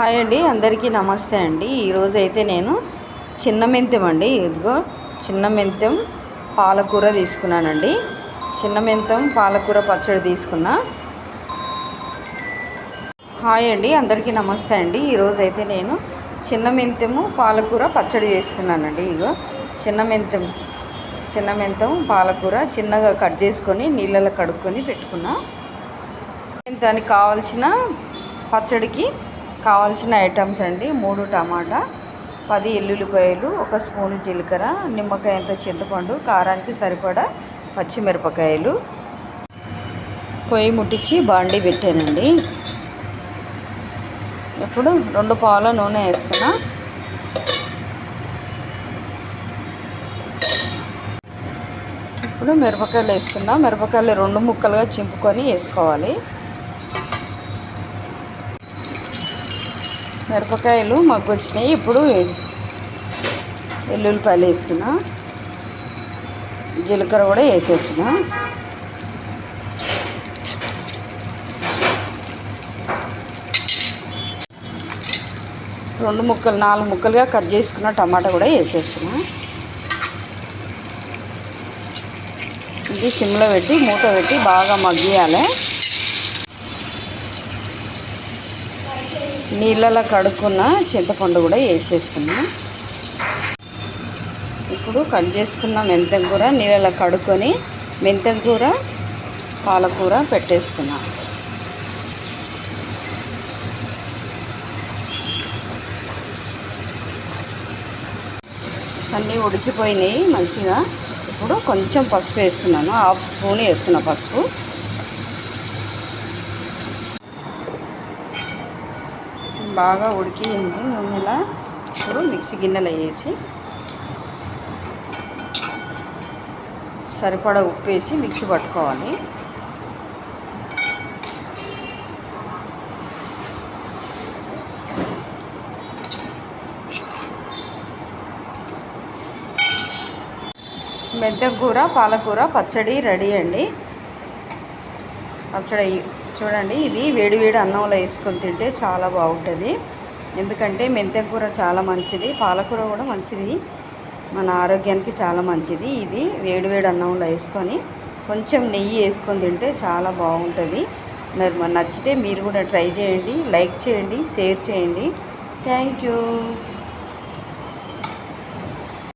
Hi అండి అందరికీ నమస్తే అండి. ఈరోజు అయితే నేను చిన్న మెంతెం అండి ఇదిగో చిన్న మెంతెం పాలకూర తీసుకున్నానండి. చిన్న మెంతం పాలకూర పచ్చడి తీసుకున్నా. హాయ్ అండి అందరికీ నమస్తే అండి. ఈరోజు అయితే నేను చిన్న మెంతెము పాలకూర పచ్చడి చేస్తున్నానండి ఇగో చిన్న మెంతెం చిన్న మెంతం పాలకూర చిన్నగా కట్ చేసుకొని నీళ్ళలో కడుక్కొని పెట్టుకున్నా. దానికి కావాల్సిన పచ్చడికి కావాల్సిన ఐటమ్స్ అండి. మూడు టమాటా పది ఎల్లుల్లిపాయలు ఒక స్పూను జీలకర్ర నిమ్మకాయంత చింతపండు కారానికి సరిపడా పచ్చిమిరపకాయలు. పొయ్యి ముట్టించి బాండి పెట్టానండి. ఇప్పుడు రెండు పావుల నూనె వేస్తున్నా. ఇప్పుడు మిరపకాయలు వేస్తున్నా. మిరపకాయలు రెండు ముక్కలుగా చింపుకొని వేసుకోవాలి. మిరపకాయలు మగ్గొచ్చినాయి ఇప్పుడు ఎల్లుల్లిపాయలు వేస్తున్నా. జీలకర్ర కూడా వేసేస్తున్నా. రెండు ముక్కలు నాలుగు ముక్కలుగా కట్ చేసుకున్న టమాటా కూడా వేసేస్తున్నా. ఇది సిమ్లో పెట్టి మూత పెట్టి బాగా మగ్గియాలి. నీళ్ళలో కడుక్కున్న చింతపండు కూడా వేసేస్తున్నా. ఇప్పుడు కట్ చేసుకున్న మెంతం కూర నీళ్ళలో కడుక్కొని మెంతం కూర పాలకూర పెట్టేస్తున్నా. అన్నీ ఉడికిపోయినాయి మంచిగా. ఇప్పుడు కొంచెం పసుపు వేస్తున్నాను. హాఫ్ స్పూన్ వేస్తున్నా పసుపు. బాగా ఉడికింది నూనెలా? ఇప్పుడు మిక్సీ గిన్నెలో వేసి సరిపడా ఉప్పు వేసి మిక్సీ పట్టుకోవాలి. మెంతం కూర పాలకూర పచ్చడి రెడీ అండి. పచ్చడి చూడండి ఇది వేడివేడి అన్నంలో వేసుకొని తింటే చాలా బాగుంటుంది. ఎందుకంటే మెంతకూర చాలా మంచిది పాలకూర కూడా మంచిది. మన ఆరోగ్యానికి చాలా మంచిది. ఇది వేడివేడి అన్నంలో వేసుకొని కొంచెం నెయ్యి వేసుకొని తింటే చాలా బాగుంటుంది. మరి నచ్చితే మీరు కూడా ట్రై చేయండి లైక్ చేయండి షేర్ చేయండి. Thank you.